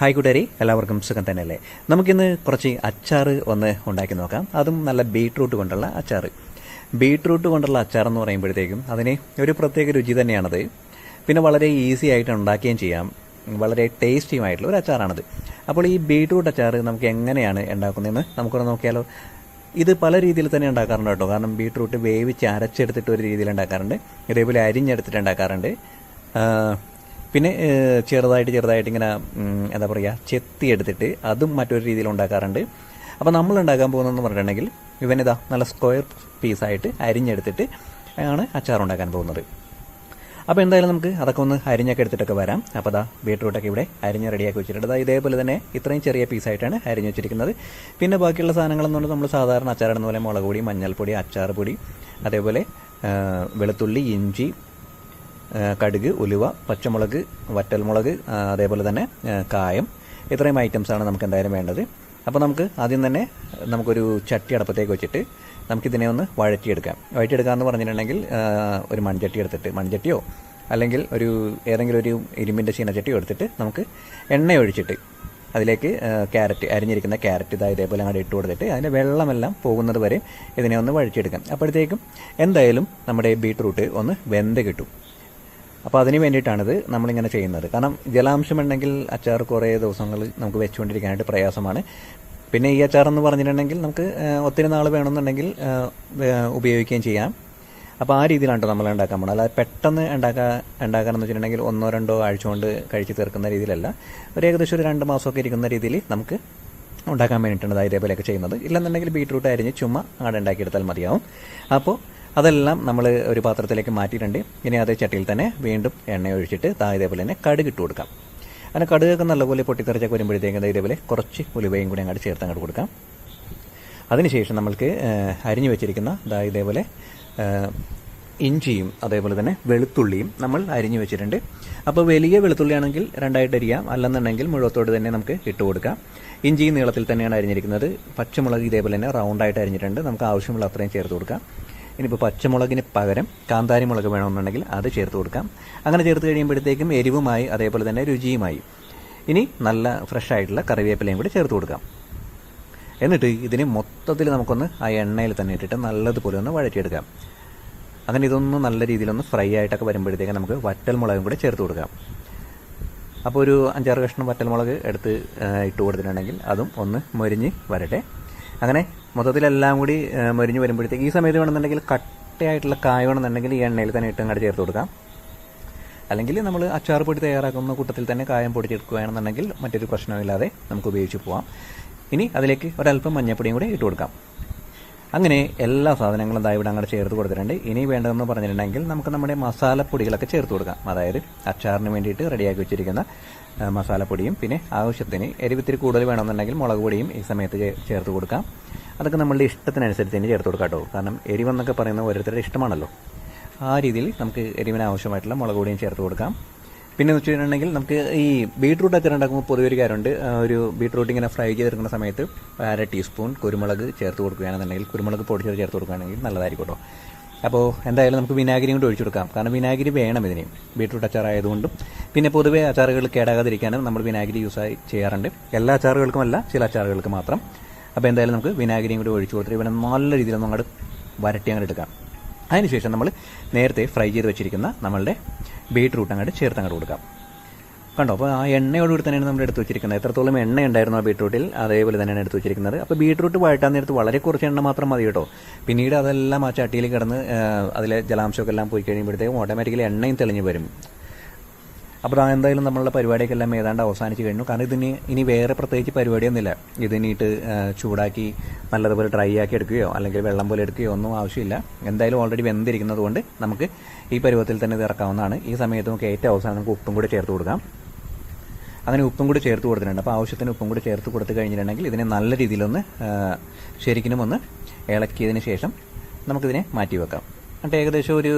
Hi കൂട്ടുകാരി എല്ലാവർക്കും സുഖം തന്നെയല്ലേ? നമുക്കിന്ന് കുറച്ച് അച്ചാർ ഒന്ന് ഉണ്ടാക്കി നോക്കാം. അതും നല്ല ബീട്രൂട്ട് കൊണ്ടുള്ള അച്ചാർ. ബീട്രൂട്ട് കൊണ്ടുള്ള അച്ചാർ എന്ന് പറയുമ്പോഴത്തേക്കും അതിന് ഒരു പ്രത്യേക രുചി തന്നെയാണത്. പിന്നെ വളരെ ഈസി ആയിട്ട് ഉണ്ടാക്കുകയും ചെയ്യാം. വളരെ ടേസ്റ്റിയുമായിട്ടുള്ള ഒരു അച്ചാറാണത്. അപ്പോൾ ഈ ബീട്രൂട്ട് അച്ചാർ നമുക്ക് എങ്ങനെയാണ് ഉണ്ടാക്കുന്നതെന്ന് നമുക്കൊന്ന് നോക്കിയാലോ. ഇത് പല രീതിയിൽ തന്നെ ഉണ്ടാക്കാറുണ്ട് കേട്ടോ. കാരണം ബീട്രൂട്ട് വേവിച്ച് അരച്ചെടുത്തിട്ട് ഒരു രീതിയിൽ ഉണ്ടാക്കാറുണ്ട്. ഇതേപോലെ അരിഞ്ഞെടുത്തിട്ട് ഉണ്ടാക്കാറുണ്ട്. പിന്നെ ചെറുതായിട്ട് ചെറുതായിട്ട് ഇങ്ങനെ എന്താ പറയുക ചെത്തി എടുത്തിട്ട് അതും മറ്റൊരു രീതിയിൽ ഉണ്ടാക്കാറുണ്ട്. അപ്പോൾ നമ്മൾ ഉണ്ടാക്കാൻ പോകുന്നതെന്ന് പറഞ്ഞിട്ടുണ്ടെങ്കിൽ ഇവനിതാ നല്ല സ്ക്വയർ പീസായിട്ട് അരിഞ്ഞെടുത്തിട്ട് ആണ് അച്ചാർ ഉണ്ടാക്കാൻ പോകുന്നത്. അപ്പോൾ എന്തായാലും നമുക്ക് അതൊക്കെ ഒന്ന് അരിഞ്ഞൊക്കെ എടുത്തിട്ടൊക്കെ വരാം. അപ്പോൾ അതാ ബീട്രൂട്ടൊക്കെ ഇവിടെ അരിഞ്ഞ് റെഡിയാക്കി വെച്ചിട്ടുണ്ട്. ദാ ഇതേപോലെ തന്നെ ഇത്രയും ചെറിയ പീസായിട്ടാണ് അരിഞ്ഞ് വെച്ചിരിക്കുന്നത്. പിന്നെ ബാക്കിയുള്ള സാധനങ്ങളെന്ന് പറഞ്ഞാൽ നമ്മൾ സാധാരണ അച്ചാറിടുന്ന പോലെ മുളക് പൊടി മഞ്ഞൾപ്പൊടി അച്ചാർ പൊടി അതേപോലെ വെളുത്തുള്ളി ഇഞ്ചി കടുക് ഉലുവ പച്ചമുളക് വറ്റൽമുളക് അതേപോലെ തന്നെ കായം. ഇത്രയും ഐറ്റംസാണ് നമുക്ക് എന്തായാലും വേണ്ടത്. അപ്പോൾ നമുക്ക് ആദ്യം തന്നെ നമുക്കൊരു ചട്ടി അടപ്പത്തേക്ക് വെച്ചിട്ട് നമുക്കിതിനെ ഒന്ന് വഴറ്റിയെടുക്കാം. വഴറ്റിയെടുക്കുക എന്ന് പറഞ്ഞിട്ടുണ്ടെങ്കിൽ ഒരു മൺചട്ടി എടുത്തിട്ട് മൺചട്ടിയോ? അല്ലെങ്കിൽ ഒരു ഏതെങ്കിലും ഒരു ഇരുമ്പിന്റെ ചീനച്ചട്ടിയോ എടുത്തിട്ട് നമുക്ക് എണ്ണ ഒഴിച്ചിട്ട് അതിലേക്ക് ക്യാരറ്റ് അരിഞ്ഞിരിക്കുന്ന ക്യാരറ്റ് ഇതാ ഇതേപോലെ അങ്ങോട്ട് ഇട്ട് കൊടുത്തിട്ട് അതിന്റെ വെള്ളമെല്ലാം പോകുന്നത് വരെ ഇതിനെ ഒന്ന് വഴിച്ചെടുക്കാം അപ്പോഴത്തേക്കും എന്തായാലും നമ്മുടെ ബീട്രൂട്ട് ഒന്ന് വെന്ത് കിട്ടും. അപ്പോൾ അതിന് വേണ്ടിയിട്ടാണിത് നമ്മളിങ്ങനെ ചെയ്യുന്നത്. കാരണം ജലാംശം ഉണ്ടെങ്കിൽ അച്ചാർ കുറേ ദിവസങ്ങൾ നമുക്ക് വെച്ചുകൊണ്ടിരിക്കാനായിട്ട് പ്രയാസമാണ്. പിന്നെ ഈ അച്ചാർ എന്ന് പറഞ്ഞിട്ടുണ്ടെങ്കിൽ നമുക്ക് ഒത്തിരി നാൾ വേണമെന്നുണ്ടെങ്കിൽ ഉപയോഗിക്കുകയും ചെയ്യാം. അപ്പോൾ ആ രീതിയിലാണ് നമ്മൾ ഉണ്ടാക്കാൻ പോകുന്നത് അല്ലാതെ പെട്ടെന്ന് ഉണ്ടാക്കാൻ ഉണ്ടാക്കാനെന്ന് വെച്ചിട്ടുണ്ടെങ്കിൽ ഒന്നോ രണ്ടോ ആഴ്ച കൊണ്ട് കഴിച്ച് തീർക്കുന്ന രീതിയിലല്ല. ഒരു ഏകദേശം ഒരു രണ്ട് മാസമൊക്കെ ഇരിക്കുന്ന രീതിയിൽ നമുക്ക് ഉണ്ടാക്കാൻ വേണ്ടിയിട്ടാണ് ഇതേപോലെയൊക്കെ ചെയ്യുന്നത്. ഇല്ലെന്നുണ്ടെങ്കിൽ ബീറ്റ്റൂട്ട് അരിഞ്ഞ് ചുമ്മാ അങ്ങോട്ട് ഉണ്ടാക്കിയെടുത്താൽ മതിയാവും. അപ്പോൾ അതെല്ലാം നമ്മൾ ഒരു പാത്രത്തിലേക്ക് മാറ്റിയിട്ടുണ്ട്. ഇനി അതേ ചട്ടിയിൽ തന്നെ വീണ്ടും എണ്ണ ഒഴിച്ചിട്ട് താ ഇതേപോലെ തന്നെ കടുക് ഇട്ട് കൊടുക്കാം. അങ്ങനെ കടുകൊക്കെ നല്ലപോലെ പൊട്ടിത്തെറിച്ചൊക്കെ വരുമ്പോഴത്തേക്കും ഇതേപോലെ കുറച്ച് ഉലുവയും കൂടി അങ്ങോട്ട് ചേർത്ത് അങ്ങോട്ട് കൊടുക്കാം. അതിനുശേഷം നമ്മൾക്ക് അരിഞ്ഞു വെച്ചിരിക്കുന്ന ദാ ഇതേപോലെ ഇഞ്ചിയും അതേപോലെ തന്നെ വെളുത്തുള്ളിയും നമ്മൾ അരിഞ്ഞു വെച്ചിട്ടുണ്ട്. അപ്പോൾ വലിയ വെളുത്തുള്ളിയാണെങ്കിൽ രണ്ടായിട്ട് അരിയാം. അല്ലെന്നുണ്ടെങ്കിൽ മുഴുവത്തോട് തന്നെ നമുക്ക് ഇട്ട് കൊടുക്കാം. ഇഞ്ചി നീളത്തിൽ തന്നെയാണ് അരിഞ്ഞിരിക്കുന്നത്. പച്ചമുളക് ഇതേപോലെ തന്നെ റൗണ്ടായിട്ട് അരിഞ്ഞിട്ടുണ്ട്. നമുക്ക് ആവശ്യമുള്ള അത്രയും ചേർത്ത് കൊടുക്കാം. ഇനിയിപ്പോൾ പച്ചമുളകിന് പകരം കാന്താരി മുളക് വേണമെന്നുണ്ടെങ്കിൽ അത് ചേർത്ത് കൊടുക്കാം. അങ്ങനെ ചേർത്ത് കഴിയുമ്പോഴത്തേക്കും എരിവുമായി അതേപോലെ തന്നെ രുചിയുമായി ഇനി നല്ല ഫ്രഷ് ആയിട്ടുള്ള കറിവേപ്പിലയും കൂടി ചേർത്ത് കൊടുക്കാം. എന്നിട്ട് ഇതിനെ മൊത്തത്തിൽ നമുക്കൊന്ന് ആ എണ്ണയിൽ തന്നെ ഇട്ടിട്ട് നല്ലതുപോലെ ഒന്ന് വഴറ്റിയെടുക്കാം. അങ്ങനെ ഇതൊന്ന് നല്ല രീതിയിലൊന്ന് ഫ്രൈ ആയിട്ടൊക്കെ വരുമ്പോഴത്തേക്ക് നമുക്ക് വറ്റൽ മുളകും കൂടെ ചേർത്ത് കൊടുക്കാം. അപ്പോൾ ഒരു അഞ്ചാറ് കഷ്ണം വറ്റൽമുളക് എടുത്ത് ഇട്ട് കൊടുത്തിട്ടുണ്ടെങ്കിൽ അതും ഒന്ന് മൊരിഞ്ഞ് വരട്ടെ. അങ്ങനെ മൊത്തത്തിലെല്ലാം കൂടി മരിഞ്ഞ് വരുമ്പോഴത്തേക്ക് ഈ സമയത്ത് വേണമെന്നുണ്ടെങ്കിൽ കട്ടയായിട്ടുള്ള കായ വേണമെന്നുണ്ടെങ്കിൽ ഈ എണ്ണയിൽ തന്നെ ഇട്ട് അങ്ങോട്ട് ചേർത്ത് കൊടുക്കാം. അല്ലെങ്കിൽ നമ്മൾ അച്ചാർ പൊടി തയ്യാറാക്കുന്ന കൂട്ടത്തിൽ തന്നെ കായം പൊടിച്ചെടുക്കുകയാണെന്നുണ്ടെങ്കിൽ മറ്റൊരു പ്രശ്നമില്ലാതെ നമുക്ക് ഉപയോഗിച്ച് പോവാം. ഇനി അതിലേക്ക് ഒരല്പം മഞ്ഞപ്പൊടിയും കൂടെ ഇട്ട് കൊടുക്കാം. അങ്ങനെ എല്ലാ സാധനങ്ങളും ദാ ഇവിടെ അങ്ങോട്ട് ചേർത്ത് കൊടുത്തിട്ടുണ്ട്. ഇനി വേണ്ടതെന്ന് പറഞ്ഞിട്ടുണ്ടെങ്കിൽ നമുക്ക് നമ്മുടെ മസാലപ്പൊടികളൊക്കെ ചേർത്ത് കൊടുക്കാം. അതായത് അച്ചാറിന് വേണ്ടിയിട്ട് റെഡിയാക്കി വെച്ചിരിക്കുന്ന മസാലപ്പൊടിയും പിന്നെ ആവശ്യത്തിന് എരിവിത്തിരി കൂടുതൽ വേണമെന്നുണ്ടെങ്കിൽ മുളക് പൊടിയും ഈ സമയത്ത് ചേർത്ത് കൊടുക്കാം. അതൊക്കെ നമ്മളുടെ ഇഷ്ടത്തിനനുസരിച്ച് തന്നെ ചേർത്ത് കൊടുക്കാം കേട്ടോ. കാരണം എരിവെന്നൊക്കെ പറയുന്നത് ഓരോരുത്തരുടെ ഇഷ്ടമാണല്ലോ. ആ രീതിയിൽ നമുക്ക് എരിവിന് ആവശ്യമായിട്ടുള്ള മുളക് പൊടിയും ചേർത്ത് കൊടുക്കാം. പിന്നെ വെച്ചിട്ടുണ്ടെങ്കിൽ നമുക്ക് ഈ ബീട്രൂട്ട് അച്ചാർ ഉണ്ടാക്കുമ്പോൾ പൊതുവെ ഒരു കാര്യമുണ്ട്. ഒരു ബീട്രൂട്ട് ഇങ്ങനെ ഫ്രൈ ചെയ്തെടുക്കുന്ന സമയത്ത് അര ടീസ്പൂൺ കുരുമുളക് ചേർത്ത് കൊടുക്കുകയാണെന്നുണ്ടെങ്കിൽ കുരുമുളക് പൊടിച്ചത് ചേർത്ത് കൊടുക്കുകയാണെങ്കിൽ നല്ലതായിരിക്കും കേട്ടോ അപ്പോൾ എന്തായാലും നമുക്ക് വിനാഗിരി കൊണ്ട് ഒഴിച്ചു കൊടുക്കാം. കാരണം വിനാഗിരി വേണം ഇതിന്. ബീട്രൂട്ട് അച്ചാർ ആയതുകൊണ്ടും പിന്നെ പൊതുവെ അച്ചാറുകൾ കേടാകാതിരിക്കാനും നമ്മൾ വിനാഗിരി യൂസ് ആയി ചെയ്യാറുണ്ട്. എല്ലാ അച്ചാറുകൾക്കും അല്ല ചില അച്ചാറുകൾക്ക് മാത്രം. അപ്പോൾ എന്തായാലും നമുക്ക് വിനാഗിരിയും കൂടി ഒഴിച്ചു കൊടുത്തിട്ട് ഇവനെ നല്ല രീതിയിൽ അങ്ങോട്ട് വരട്ടി അങ്ങോട്ട് എടുക്കാം. അതിനുശേഷം നമ്മൾ നേരത്തെ ഫ്രൈ ചെയ്ത് വെച്ചിരിക്കുന്ന നമ്മളുടെ ബീട്രൂട്ട് അങ്ങോട്ട് ചേർത്ത് അങ്ങോട്ട് കൊടുക്കാം. കണ്ടോ? അപ്പോൾ ആ എണ്ണയോടുകൂടി തന്നെയാണ് നമ്മൾ എടുത്ത് വെച്ചിരിക്കുന്നത്. എത്രത്തോളം എണ്ണ ഉണ്ടായിരുന്നു ആ ബീട്രൂട്ടിൽ അതേപോലെ തന്നെയാണ് എടുത്ത് വെച്ചിരിക്കുന്നത്. അപ്പോൾ ബീട്രൂട്ട് വഴറ്റാൻ നേരത്ത് വളരെ കുറച്ച് എണ്ണ മാത്രം മതി കേട്ടോ. പിന്നീട് അതെല്ലാം ആ ചട്ടിയിൽ കിടന്ന് അതിലെ ജലാംശമൊക്കെ എല്ലാം പോയി കഴിയുമ്പോഴത്തേക്കും ഓട്ടോമാറ്റിക്കലി എണ്ണയും തെളിഞ്ഞു വരും. അപ്പോൾ ആ എന്തായാലും നമ്മളുടെ പരിപാടിയൊക്കെ എല്ലാം ഏതാണ്ട് അവസാനിച്ച് കഴിഞ്ഞു. കാരണം ഇതിന് ഇനി വേറെ പ്രത്യേകിച്ച് പരിപാടിയൊന്നുമില്ല. ഇതിനിട്ട് ചൂടാക്കി നല്ലതുപോലെ ഡ്രൈ ആക്കി എടുക്കുകയോ അല്ലെങ്കിൽ വെള്ളം പോലെ എടുക്കുകയോ ഒന്നും ആവശ്യമില്ല. എന്തായാലും ഓൾറെഡി വെന്തിരിക്കുന്നത് കൊണ്ട് നമുക്ക് ഈ പരുവത്തിൽ തന്നെ ഇറക്കാവുന്നതാണ്. ഈ സമയത്ത് നമുക്ക് ഏറ്റവും അവസാനം നമുക്ക് ഉപ്പും കൂടി ചേർത്ത് കൊടുക്കാം. അങ്ങനെ ഉപ്പും കൂടി ചേർത്ത് കൊടുത്തിട്ടുണ്ട്. അപ്പോൾ ആവശ്യത്തിന് ഉപ്പും കൂടി ചേർത്ത് കൊടുത്തു കഴിഞ്ഞിട്ടുണ്ടെങ്കിൽ ഇതിനെ നല്ല രീതിയിലൊന്ന് ശരിക്കും ഒന്ന് ഇളക്കിയതിന് ശേഷം നമുക്കിതിനെ മാറ്റി വെക്കാം എന്നിട്ട് ഏകദേശം ഒരു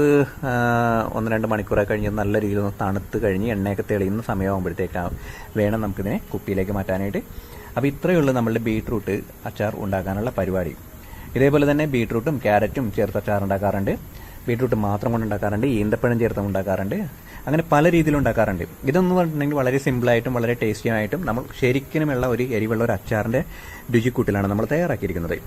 ഒന്ന് രണ്ട് മണിക്കൂറൊക്കെ കഴിഞ്ഞ് നല്ല രീതിയിൽ ഒന്ന് തണുത്ത് കഴിഞ്ഞ് എണ്ണയൊക്കെ തെളിയുന്ന സമയമാകുമ്പോഴത്തേക്കാണ് വേണം നമുക്കിതിനെ കുപ്പിയിലേക്ക് മാറ്റാനായിട്ട്. അപ്പോൾ ഇത്രയേ ഉള്ളൂ നമ്മളുടെ ബീട്രൂട്ട് അച്ചാർ ഉണ്ടാക്കാനുള്ള പരിപാടി. ഇതേപോലെ തന്നെ ബീട്രൂട്ടും ക്യാരറ്റും ചേർത്ത് അച്ചാർ ഉണ്ടാക്കാറുണ്ട്. ബീട്രൂട്ട് മാത്രം കൊണ്ട് ഉണ്ടാക്കാറുണ്ട് ഈന്തപ്പഴം ചേർത്ത് ഉണ്ടാക്കാറുണ്ട്. അങ്ങനെ പല രീതിയിൽ ഉണ്ടാക്കാറുണ്ട്. ഇതെന്ന് പറഞ്ഞിട്ടുണ്ടെങ്കിൽ വളരെ സിമ്പിളായിട്ടും വളരെ ടേസ്റ്റിയായിട്ടും നമ്മൾ ശരിക്കുമുള്ള ഒരു എരിവുള്ള ഒരു അച്ചാറിന്റെ രുചിക്കൂട്ടിലാണ് നമ്മൾ തയ്യാറാക്കിയിരിക്കുന്നത്.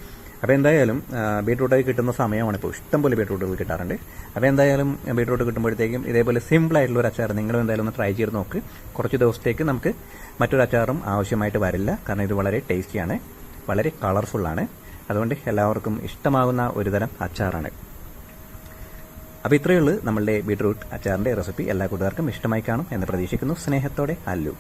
അപ്പോൾ എന്തായാലും ബീട്രൂട്ടായി കിട്ടുന്ന സമയമാണ് ഇപ്പോൾ ഇഷ്ടംപോലെ ബീട്രൂട്ടുകൾ കിട്ടാറുണ്ട്. അപ്പോൾ എന്തായാലും ബീട്രൂട്ട് കിട്ടുമ്പോഴത്തേക്കും ഇതേപോലെ സിമ്പിളായിട്ടുള്ള ഒരു അച്ചാർ നിങ്ങൾ എന്തായാലും ഒന്ന് ട്രൈ ചെയ്ത് നോക്ക്. കുറച്ച് ദിവസത്തേക്ക് നമുക്ക് മറ്റൊരു അച്ചാറും ആവശ്യമായിട്ട് വരില്ല. കാരണം ഇത് വളരെ ടേസ്റ്റിയാണ് വളരെ കളർഫുള്ളാണ് അതുകൊണ്ട് എല്ലാവർക്കും ഇഷ്ടമാകുന്ന ഒരു തരം അച്ചാറാണ് അപ്പോൾ ഇത്രയുള്ളൂ നമ്മളുടെ ബീട്രൂട്ട് അച്ചാറിന്റെ റെസിപ്പി എല്ലാ കൂട്ടുകാർക്കും ഇഷ്ടമായി കാണും എന്ന് പ്രതീക്ഷിക്കുന്നു. സ്നേഹത്തോടെ അല്ലു.